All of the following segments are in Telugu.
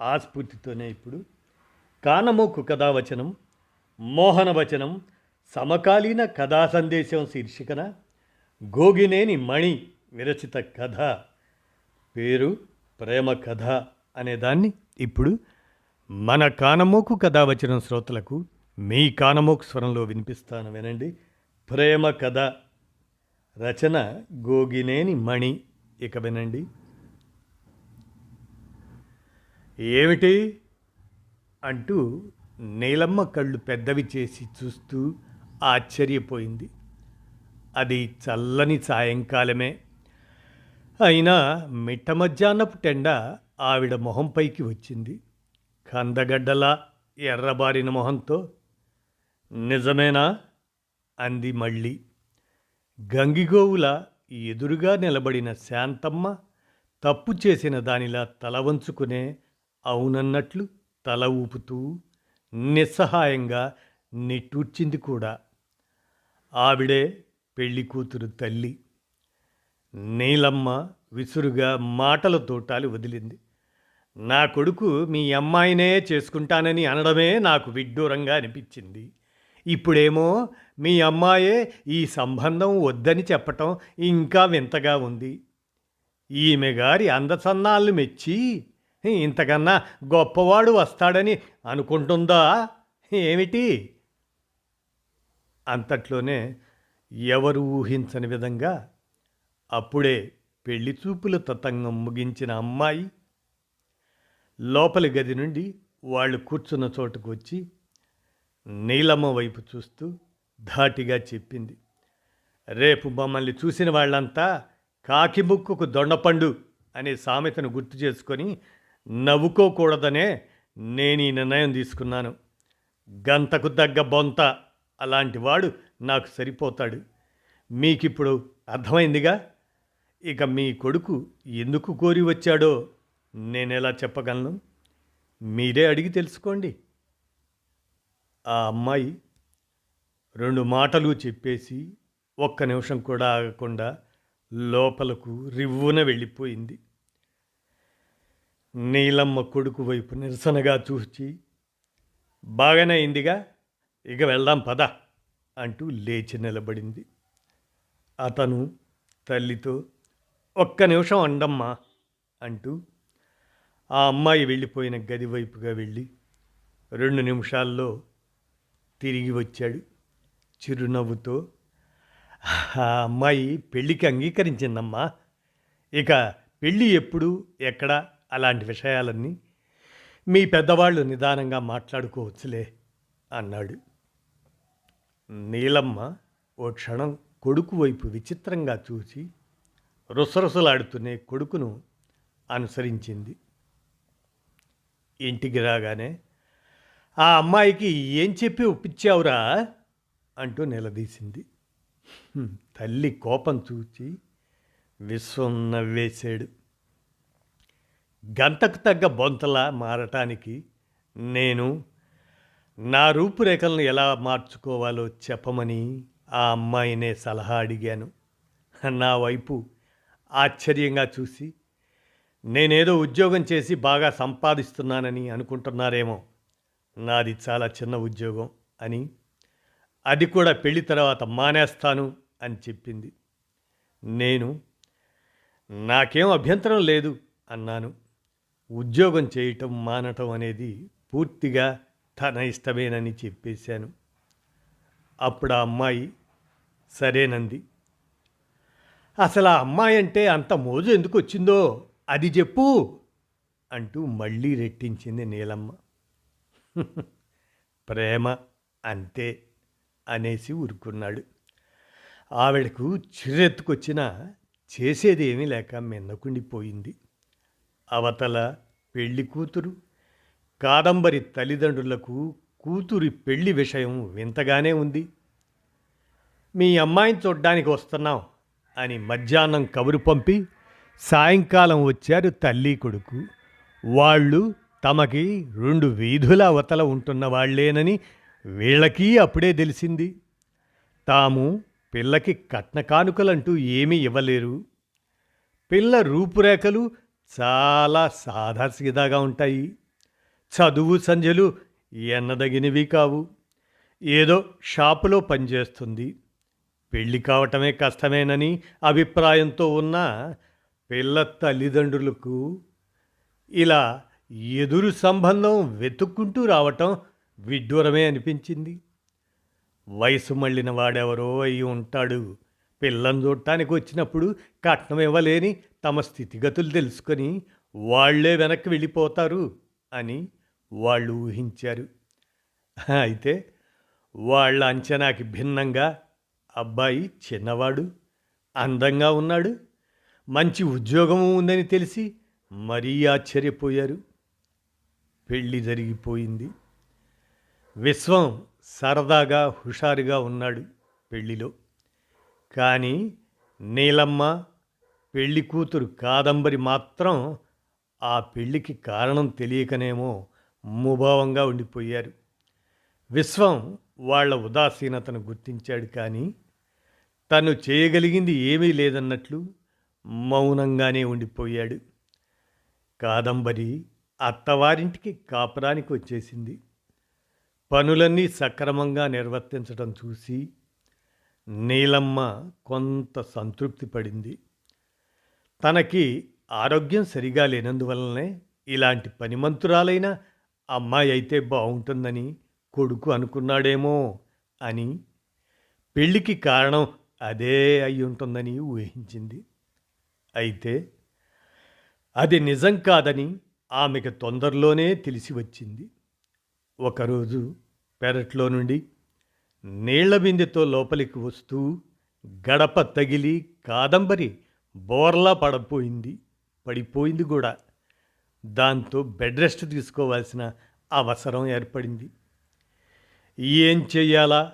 ఆ స్ఫూర్తితోనే ఇప్పుడు కానమోకు కథావచనం మోహనవచనం సమకాలీన కథా సందేశం శీర్షికన గోగినేని మణి విరచిత కథ. పేరు ప్రేమ కథ అనేదాన్ని ఇప్పుడు మన కానమోకు కథావచనం శ్రోతలకు మీ కానమోకు స్వరంలో వినిపిస్తాను వినండి. ప్రేమ కథ రచన గోగినేని మణి. ఇక వినండి. ఏమిటి? అంటూ నీలమ్మ కళ్ళు పెద్దవి చేసి చూస్తూ ఆశ్చర్యపోయింది. అది చల్లని సాయంకాలమే. అయినా మిట్ట మధ్యాహ్నపు టెండ ఆవిడ మొహంపైకి వచ్చింది. కందగడ్డలా ఎర్రబారిన మొహంతో నిజమేనా? అంది మళ్ళీ. గంగిగోవుల ఎదురుగా నిలబడిన శాంతమ్మ తప్పు చేసిన దానిలా తల వంచుకునే అవునన్నట్లు తల ఊపుతూ నిస్సహాయంగా నిట్టూర్చింది కూడా. ఆవిడే పెళ్ళి కూతురు తల్లి. నీలమ్మ విసురుగా మాటల తోటాలు వదిలింది. నా కొడుకు మీ అమ్మాయినే చేసుకుంటానని అనడమే నాకు విడ్డూరంగా అనిపించింది. ఇప్పుడేమో మీ అమ్మాయే ఈ సంబంధం వద్దని చెప్పటం ఇంకా వింతగా ఉంది. ఈమె గారి అందసన్నాలను మెచ్చి ఇంతకన్నా గొప్పవాడు వస్తాడని అనుకుంటుందా? ఏమిటి? అంతట్లోనే ఎవరు ఊహించని విధంగా అప్పుడే పెళ్ళి చూపుల తతంగం ముగించిన అమ్మాయి లోపలి గది నుండి వాళ్ళు కూర్చున్న చోటుకు వచ్చి నీలమ్మ వైపు చూస్తూ ధాటిగా చెప్పింది. రేపు మమ్మల్ని చూసిన వాళ్ళంతా కాకిముక్కుకు దొండపండు అనే సామెతను గుర్తు చేసుకొని నవ్వుకోకూడదనే నేను ఈ నిర్ణయం తీసుకున్నాను. గంతకు తగ్గ బొంత అలాంటి వాడు నాకు సరిపోతాడు. మీకిప్పుడు అర్థమైందిగా? ఇక మీ కొడుకు ఎందుకు కోరి వచ్చాడో నేను ఎలా చెప్పగలను? మీరే అడిగి తెలుసుకోండి. ఆ అమ్మాయి రెండు మాటలు చెప్పేసి ఒక్క నిమిషం కూడా ఆగకుండా లోపలకు రివ్వున వెళ్ళిపోయింది. నీలమ్మ కొడుకు వైపు నిరసనగా చూచి బాగానే అయిందిగా ఇక వెళ్దాం పద అంటూ లేచి నిలబడింది. అతను తల్లితో ఒక్క నిమిషం అండమ్మా అంటూ ఆ అమ్మాయి వెళ్ళిపోయిన గది వైపుగా వెళ్ళి రెండు నిమిషాల్లో తిరిగి వచ్చాడు. చిరునవ్వుతో ఆ అమ్మాయి పెళ్ళికి అంగీకరించిందమ్మా. ఇక పెళ్ళి ఎప్పుడు ఎక్కడ అలాంటి విషయాలన్నీ మీ పెద్దవాళ్ళు నిదానంగా మాట్లాడుకోవచ్చులే అన్నాడు. నీలమ్మ ఓ క్షణం కొడుకు వైపు విచిత్రంగా చూసి రుసరుసలాడుతూనే కొడుకును అనుసరించింది. ఇంటికి రాగానే ఆ అమ్మాయికి ఏం చెప్పి ఒప్పించావురా? అంటూ నిలదీసింది. తల్లి కోపం చూచి విశ్వం నవ్వేశాడు. గంటకు తగ్గ బొంతలా మారటానికి నేను నా రూపురేఖలను ఎలా మార్చుకోవాలో చెప్పమని ఆ అమ్మాయినే సలహా అడిగాను. నా వైపు ఆశ్చర్యంగా చూసి నేనేదో ఉద్యోగం చేసి బాగా సంపాదిస్తున్నానని అనుకుంటున్నారేమో. నాది చాలా చిన్న ఉద్యోగం అని. అది కూడా పెళ్ళి తర్వాత మానేస్తాను అని చెప్పింది. నేను నాకేం అభ్యంతరం లేదు అన్నాను. ఉద్యోగం చేయటం మానటం అనేది పూర్తిగా తన ఇష్టమేనని చెప్పేశాను. అప్పుడు ఆ అమ్మాయి సరేనంది అసలు ఆ అమ్మాయి అంటే అంత మోజు ఎందుకు వచ్చిందో అది చెప్పు అంటూ మళ్ళీ రెట్టించింది నీలమ్మ. ప్రేమ అంతే అనేసి ఊరుకున్నాడు. ఆవిడకు చిరెత్తుకొచ్చినా చేసేదేమీ లేక మిన్నకుండిపోయింది. అవతల పెళ్ళి కూతురు కాదంబరి తల్లిదండ్రులకు కూతురి పెళ్ళి విషయం వింతగానే ఉంది. మీ అమ్మాయిని చూడ్డానికి వస్తున్నాం అని మధ్యాహ్నం కబురు పంపి సాయంకాలం వచ్చారు తల్లి కొడుకు. వాళ్ళు తమకి రెండు వీధుల అవతల ఉంటున్న వాళ్ళేనని వీళ్ళకి అప్పుడే తెలిసింది. తాము పిల్లకి కట్న కానుకలంటూ ఏమీ ఇవ్వలేరు. పిల్ల రూపురేఖలు చాలా సాదాసీదాగా ఉంటాయి. చదువు సంధ్యలు ఎన్నదగినవి కావు. ఏదో షాపులో పనిచేస్తుంది పెళ్ళి కావటమే కష్టమేనని అభిప్రాయంతో ఉన్న పిల్ల తల్లిదండ్రులకు ఇలా ఎదురు సంబంధం వెతుక్కుంటూ రావటం విడ్డూరమే అనిపించింది. వయసు మళ్ళిన వాడెవరో అయి ఉంటాడు. పిల్లని చూడటానికి వచ్చినప్పుడు కట్నం ఇవ్వలేని తమ స్థితిగతులు తెలుసుకొని వాళ్ళే వెనక్కి వెళ్ళిపోతారు అని వాళ్ళు ఊహించారు. అయితే వాళ్ళ అంచనాకి భిన్నంగా అబ్బాయి చిన్నవాడు అందంగా ఉన్నాడు మంచి ఉద్యోగము ఉందని తెలిసి మరీ ఆశ్చర్యపోయారు. పెళ్ళి జరిగిపోయింది. విశ్వం సరదాగా హుషారుగా ఉన్నాడు పెళ్ళిలో కానీ నీలమ్మ పెళ్ళి కూతురు కాదంబరి మాత్రం ఆ పెళ్ళికి కారణం తెలియకనేమో ముభావంగా ఉండిపోయారు. విశ్వం వాళ్ళ ఉదాసీనతను గుర్తించాడు కానీ తను చేయగలిగింది ఏమీ లేదన్నట్లు మౌనంగానే ఉండిపోయాడు. కాదంబరి అత్తవారింటికి కాపురానికి వచ్చేసింది. పనులన్నీ సక్రమంగా నిర్వర్తించడం చూసి నీలమ్మ కొంత సంతృప్తి పడింది. తనకి ఆరోగ్యం సరిగా లేనందువలనే ఇలాంటి పనిమంతురాలైన అమ్మాయి అయితే బాగుంటుందని కొడుకు అనుకున్నాడేమో అని పెళ్ళికి కారణం అదే అయి ఉంటుందని ఊహించింది. అయితే అది నిజం కాదని ఆమెకు తొందరలోనే తెలిసి వచ్చింది. ఒకరోజు పెరట్లో నుండి నీళ్ళ బిందెతో లోపలికి వస్తూ గడప తగిలి కాదంబరి బోర్లా పడపోయింది పడిపోయింది కూడా. దాంతో బెడ్ రెస్ట్ తీసుకోవాల్సిన అవసరం ఏర్పడింది. ఏం చెయ్యాలా?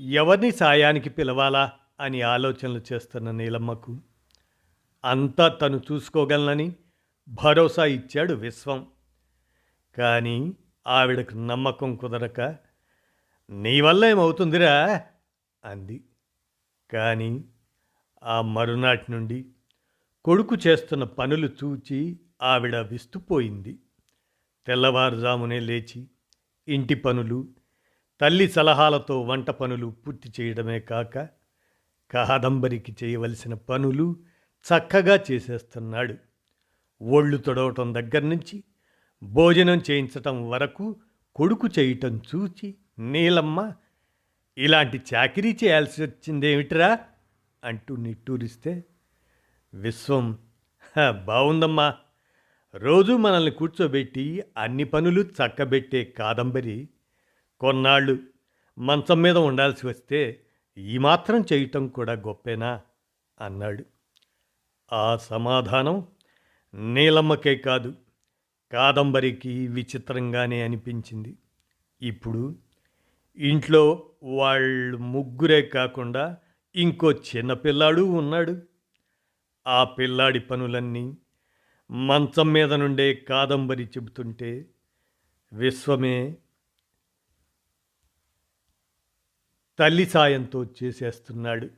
ఎవరిని సాయానికి పిలవాలా? అని ఆలోచనలు చేస్తున్న నీలమ్మకు. అంతా తను చూసుకోగలనని భరోసా ఇచ్చాడు విశ్వం. కానీ ఆవిడకు నమ్మకం కుదరక నీ వల్ల ఏమవుతుందిరా? అంది. కానీ ఆ మరునాటి నుండి కొడుకు చేస్తున్న పనులు చూచి ఆవిడ విస్తుపోయింది. తెల్లవారుజామునే లేచి ఇంటి పనులు తల్లి సలహాలతో వంట పనులు పూర్తి చేయడమే కాక కాదంబరికి చేయవలసిన పనులు చక్కగా చేసేస్తున్నాడు. ఒళ్ళు తొడవటం దగ్గర నుంచి భోజనం చేయించటం వరకు కొడుకు చేయటం చూచి నీలమ్మ ఇలాంటి చాకరీ చేయాల్సి వచ్చిందేమిట్రా అంటూ నిట్టూరిస్తే విశ్వం బాగుందమ్మా రోజు మనల్ని కూర్చోబెట్టి అన్ని పనులు చక్కబెట్టే కాదంబరి. కొన్నాళ్ళు మంచం మీద ఉండాల్సి వస్తే ఈ మాత్రం చేయటం కూడా గొప్పేనా? అన్నాడు. ఆ సమాధానం నీలమ్మకే కాదు కాదంబరికి విచిత్రంగానే అనిపించింది. ఇప్పుడు ఇంట్లో వాళ్ళు ముగ్గురే కాకుండా ఇంకో చిన్నపిల్లాడు ఉన్నాడు. ఆ పిల్లాడి పనులన్నీ మంచం మీద నుండే కాదంబరి చెబుతుంటే విశ్వమే తల్లి సాయంతో చేసేస్తున్నాడు.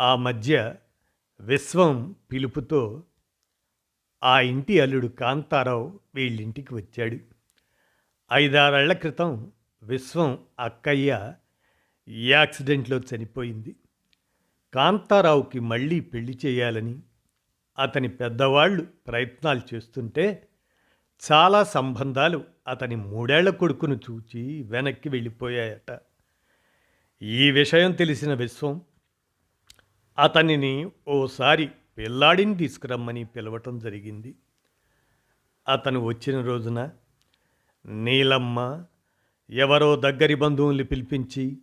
ఆ మధ్య విశ్వం పిలుపుతో ఆ ఇంటి అల్లుడు కాంతారావు వీళ్ళింటికి వచ్చాడు. ఐదారేళ్ళ క్రితం విశ్వం అక్కయ్య యాక్సిడెంట్లో చనిపోయింది. కాంతారావుకి మళ్ళీ పెళ్ళి చేయాలని అతని పెద్దవాళ్ళు ప్రయత్నాలు చేస్తుంటే చాలా సంబంధాలు అతని మూడేళ్ళ కొడుకును చూచి వెనక్కి వెళ్ళిపోయాయట. ఈ విషయం తెలిసిన విశ్వం అతనిని ఓసారి పిల్లాడిని తీసుకురమ్మని పిలవటం జరిగింది. అతను వచ్చిన రోజున నీలమ్మ ఎవరో దగ్గరి బంధువుల్ని పిలిపించి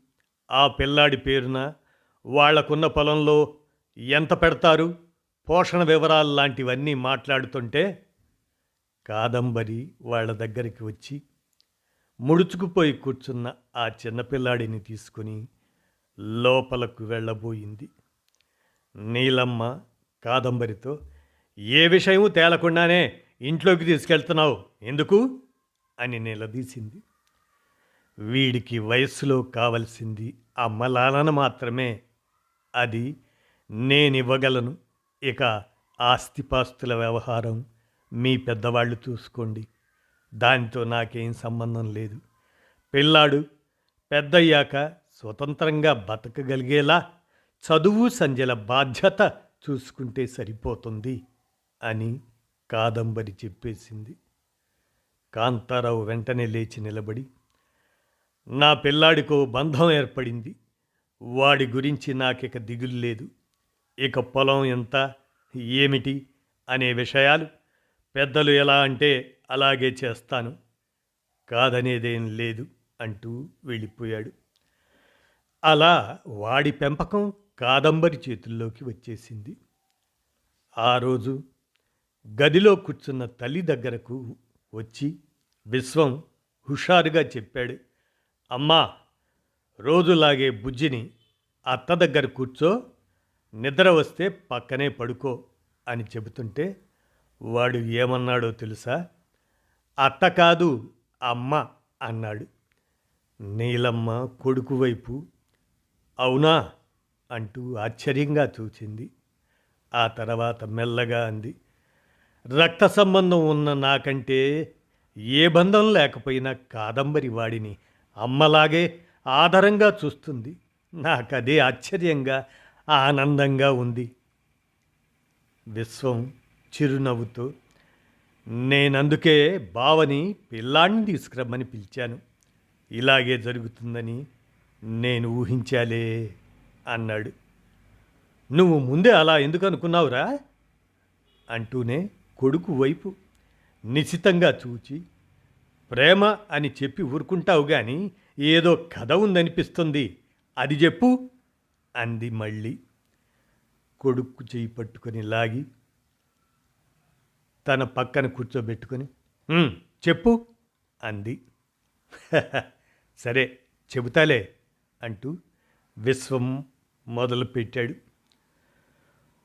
ఆ పిల్లాడి పేరున వాళ్ళకున్న పొలంలో ఎంత పెడతారు? పోషణ వివరాలు లాంటివన్నీ మాట్లాడుతుంటే కాదంబరి వాళ్ళ దగ్గరికి వచ్చి ముడుచుకుపోయి కూర్చున్న ఆ చిన్నపిల్లాడిని తీసుకుని లోపలకు వెళ్ళబోయింది. నీలమ్మ కాదంబరితో ఏ విషయము తేలకుండానే ఇంట్లోకి తీసుకెళ్తున్నావు. ఎందుకు? అని నిలదీసింది. వీడికి వయస్సులో కావలసింది అమ్మలాలన మాత్రమే. అది నేనివ్వగలను. ఇక ఆస్తిపాస్తుల వ్యవహారం మీ పెద్దవాళ్ళు చూసుకోండి. దానితో నాకేం సంబంధం లేదు. పిల్లాడు పెద్దయ్యాక స్వతంత్రంగా బతకగలిగేలా చదువు సంధ్యల బాధ్యత చూసుకుంటే సరిపోతుంది అని కాదంబరి చెప్పేసింది. కాంతారావు వెంటనే లేచి నిలబడి నా పిల్లాడికో బంధం ఏర్పడింది. వాడి గురించి నాకిక దిగులు లేదు. ఇక పొలం ఎంత ఏమిటి అనే విషయాలు పెద్దలు ఎలా అంటే అలాగే చేస్తాను. కాదనేదేం లేదు అంటూ వెళ్ళిపోయాడు. అలా వాడి పెంపకం కాదంబరి చేతుల్లోకి వచ్చేసింది. ఆ రోజు గదిలో కూర్చున్న తల్లి దగ్గరకు వచ్చి విశ్వం హుషారుగా చెప్పాడు. అమ్మా రోజులాగే బుజ్జిని అత్త దగ్గర కూర్చో నిద్ర వస్తే పక్కనే పడుకో అని చెబుతుంటే వాడు ఏమన్నాడో తెలుసా? అత్త కాదు అమ్మ అన్నాడు. నీలమ్మ కొడుకు వైపు అవునా? అంటూ ఆశ్చర్యంగా చూచింది. ఆ తర్వాత మెల్లగా అంది. రక్త సంబంధం ఉన్న నాకంటే ఏ బంధం లేకపోయినా కాదంబరి వాడిని అమ్మలాగే ఆదరంగా చూస్తుంది. నాకదే ఆశ్చర్యంగా ఆనందంగా ఉంది. విశ్వం చిరునవ్వుతో నేనందుకే బావని పిల్లాడిని తీసుకురమ్మని పిలిచాను. ఇలాగే జరుగుతుందని నేను ఊహించాలే అన్నాడు. నువ్వు ముందే అలా ఎందుకు అనుకున్నావురా? అంటూనే కొడుకు వైపు నిశితంగా చూచి ప్రేమ అని చెప్పి ఊరుకుంటావు గాని ఏదో కథ ఉందనిపిస్తుంది. అది చెప్పు అంది మళ్ళీ. కొడుకు చేయి పట్టుకొని లాగి తన పక్కన కూర్చోబెట్టుకొని చెప్పు అంది. సరే చెబుతాలే అంటూ విశ్వం మొదలుపెట్టాడు.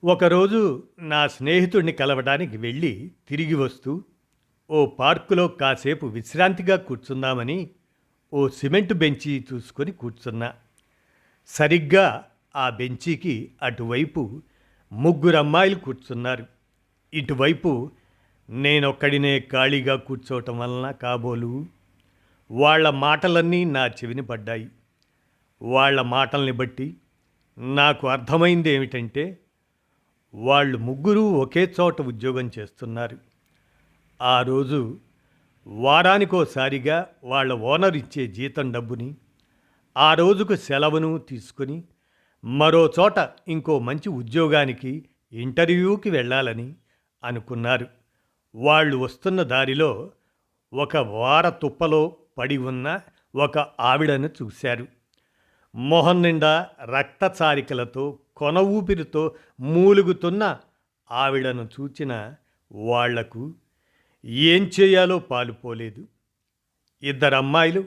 ఒకరోజు నా స్నేహితుడిని కలవడానికి వెళ్ళి తిరిగి వస్తూ ఓ పార్కులో కాసేపు విశ్రాంతిగా కూర్చుందామని ఓ సిమెంట్ బెంచి చూసుకొని కూర్చున్నా. సరిగ్గా ఆ బెంచీకి అటువైపు ముగ్గురు అమ్మాయిలు కూర్చున్నారు. ఇటువైపు నేనొక్కడినే ఖాళీగా కూర్చోవటం వలన కాబోలు వాళ్ళ మాటలన్నీ నా చెవిని పడ్డాయి. వాళ్ళ మాటల్ని బట్టి నాకు అర్థమైంది ఏమిటంటే వాళ్ళు ముగ్గురు ఒకే చోట ఉద్యోగం చేస్తున్నారు. ఆ రోజు వారానికోసారిగా వాళ్ళ ఓనర్ ఇచ్చే జీతం డబ్బుని ఆ రోజుకు సెలవును తీసుకుని మరో చోట ఇంకో మంచి ఉద్యోగానికి ఇంటర్వ్యూకి వెళ్ళాలని అనుకున్నారు. వాళ్ళు వస్తున్న దారిలో ఒక వార తుప్పలో పడి ఉన్న ఒక ఆవిడను చూశారు. మొహం నిండా రక్తచారికలతో కొన ఊపిరితో మూలుగుతున్న ఆవిడను చూచిన వాళ్ళకు ఏం చేయాలో పాలుపోలేదు ఇద్దరు అమ్మాయిలు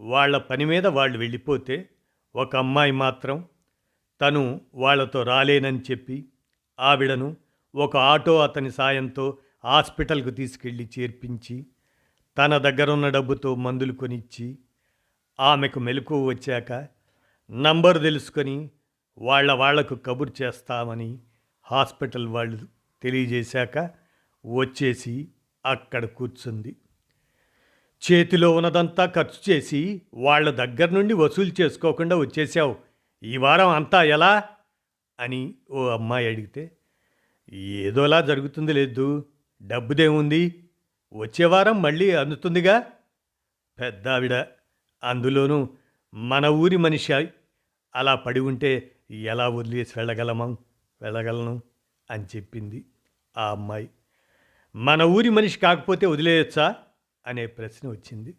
వాళ్ళ పని మీద వాళ్ళు వెళ్ళిపోతే ఒక అమ్మాయి మాత్రం తను వాళ్ళతో రాలేనని చెప్పి ఆవిడను ఒక ఆటో అతని సాయంతో హాస్పిటల్కు తీసుకెళ్ళి చేర్పించి తన దగ్గరున్న డబ్బుతో మందులు కొనిచ్చి ఆమెకు మెలకు వచ్చాక నంబరు తెలుసుకొని వాళ్ళ వాళ్ళకు కబురు చేస్తామని హాస్పిటల్ వాళ్ళు తెలియజేశాక వచ్చేసి అక్కడ కూర్చుంది. చేతిలో ఉన్నదంతా ఖర్చు చేసి వాళ్ళ దగ్గర నుండి వసూలు చేసుకోకుండా వచ్చేసావు. ఈ వారం అంతా ఎలా? అని ఓ అమ్మాయి అడిగితే ఏదోలా జరుగుతుంది లేదు. డబ్బుదేముంది? వచ్చే వారం మళ్ళీ అందుతుందిగా? పెద్ద ఆవిడ అందులోనూ మన ఊరి మనిషి అలా పడి ఉంటే ఎలా వదిలేసి వెళ్ళగలమా? వెళ్ళగలను? అని చెప్పింది ఆ అమ్మాయి. మన ఊరి మనిషి కాకపోతే వదిలేయొచ్చా? అనే ప్రశ్న వచ్చింది.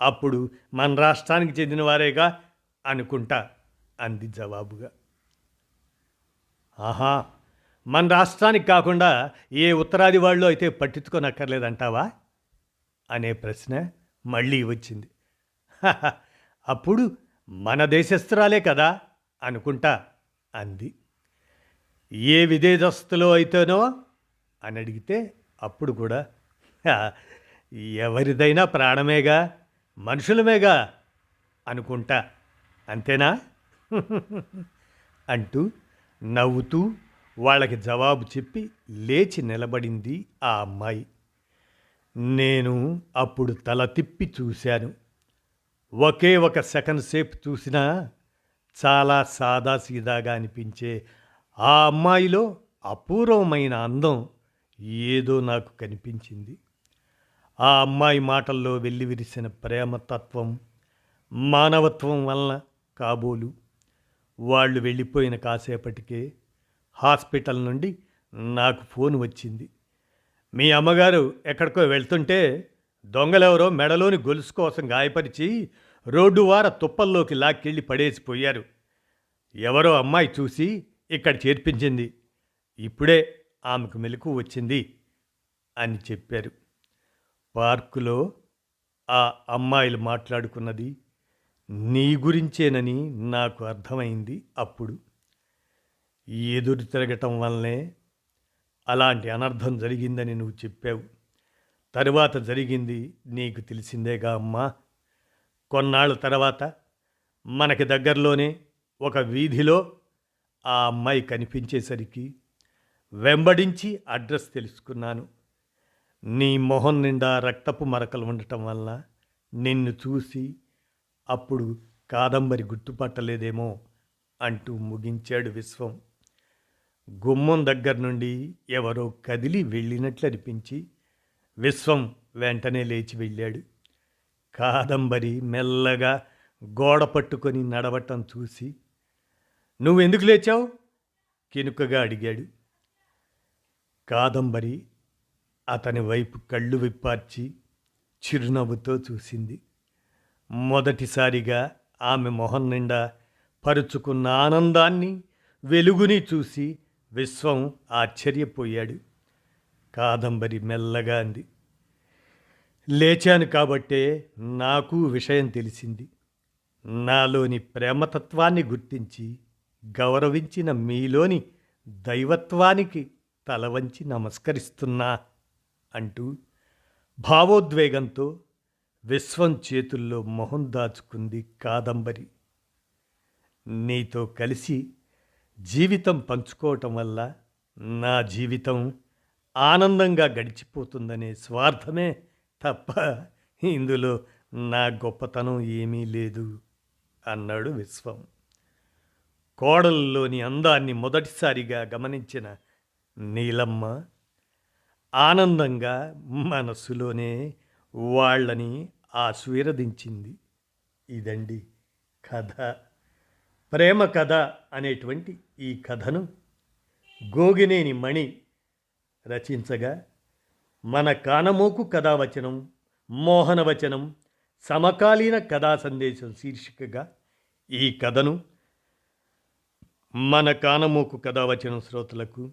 అప్పుడు మన రాష్ట్రానికి చెందినవారేగా అనుకుంటా అంది జవాబుగా. ఆహా మన రాష్ట్రానికి కాకుండా ఏ ఉత్తరాది వాళ్ళు అయితే పట్టించుకోనక్కర్లేదంటావా? అనే ప్రశ్న మళ్ళీ వచ్చింది. అప్పుడు మన దేశస్తురాలే కదా అనుకుంటా అంది. ఏ విదేశస్తులో అయితేనో అని అడిగితే అప్పుడు కూడా ఎవరిదైనా ప్రాణమేగా మనుషులమేగా అనుకుంటా అంతేనా? అంటూ నవ్వుతూ వాళ్ళకి జవాబు చెప్పి లేచి నిలబడింది ఆ అమ్మాయి. నేను అప్పుడు తల తిప్పి చూశాను. ఒకే ఒక సెకండ్ సేపు చూసినా చాలా సాదాసీదాగా అనిపించే ఆ అమ్మాయిలో అపూర్వమైన అందం ఏదో నాకు కనిపించింది. ఆ అమ్మాయి మాటల్లో వెల్లివిరిసిన ప్రేమతత్వం మానవత్వం వలన కాబోలు. వాళ్ళు వెళ్ళిపోయిన కాసేపటికే హాస్పిటల్ నుండి నాకు ఫోన్ వచ్చింది. మీ అమ్మగారు ఎక్కడికో వెళ్తుంటే దొంగలెవరో మెడలోని గొలుసు కోసం గాయపరిచి రోడ్డు వార తుప్పల్లోకి లాక్కెళ్ళి పడేసిపోయారు ఎవరో అమ్మాయి చూసి ఇక్కడ చేర్పించింది. ఇప్పుడే ఆమెకు మెలకు వచ్చింది అని చెప్పారు. పార్కులో ఆ అమ్మాయిలు మాట్లాడుకున్నది నీ గురించేనని నాకు అర్థమైంది అప్పుడు. ఎదురు తిరగటం వల్లనే అలాంటి అనర్థం జరిగిందని నువ్వు చెప్పావు. తరువాత జరిగింది నీకు తెలిసిందేగా అమ్మా. కొన్నాళ్ళ తర్వాత మనకి దగ్గరలోనే ఒక వీధిలో ఆ అమ్మాయి కనిపించేసరికి వెంబడించి అడ్రస్ తెలుసుకున్నాను. నీ మొహం నిండా రక్తపు మరకలు ఉండటం వల్ల నిన్ను చూసి అప్పుడు కాదంబరి గుర్తుపట్టలేదేమో అంటూ ముగించాడు విశ్వం. గుమ్మం దగ్గర నుండి ఎవరో కదిలి వెళ్ళినట్లు అనిపించి విశ్వం వెంటనే లేచి వెళ్ళాడు. కాదంబరి మెల్లగా గోడ పట్టుకొని నడవటం చూసి నువ్వెందుకు లేచావు? కినుకగా అడిగాడు. కాదంబరి అతని వైపు కళ్ళు విప్పార్చి చిరునవ్వుతో చూసింది. మొదటిసారిగా ఆమె మొహం నిండా పరుచుకున్న ఆనందాన్ని వెలుగుని చూసి విశ్వం ఆశ్చర్యపోయాడు. కాదంబరి మెల్లగా అంది లేచాను కాబట్టే నాకు విషయం తెలిసింది. నాలోని ప్రేమతత్వాన్ని గుర్తించి గౌరవించిన మీలోని దైవత్వానికి తల వంచి నమస్కరిస్తున్నా అంటూ భావోద్వేగంతో విశ్వం చేతుల్లో మొహం దాచుకుంది కాదంబరి. నీతో కలిసి జీవితం పంచుకోవటం వల్ల నా జీవితం ఆనందంగా గడిచిపోతుందనే స్వార్థమే తప్ప ఇందులో నా గొప్పతనం ఏమీ లేదు అన్నాడు విశ్వం. కోడల్లోని అందాన్ని మొదటిసారిగా గమనించిన నీలమ్మ ఆనందంగా మనస్సులోనే వాళ్ళని ఆశీర్వదించింది. ఇదండి కథ. ప్రేమ కథ అనేటువంటి ఈ కథను గోగినేని మణి రచించగా మన కానమోకు కథావచనం మోహనవచనం సమకాలీన కథా సందేశం శీర్షికగా ఈ కథను మన కానమోకు కథావచనం శ్రోతలకు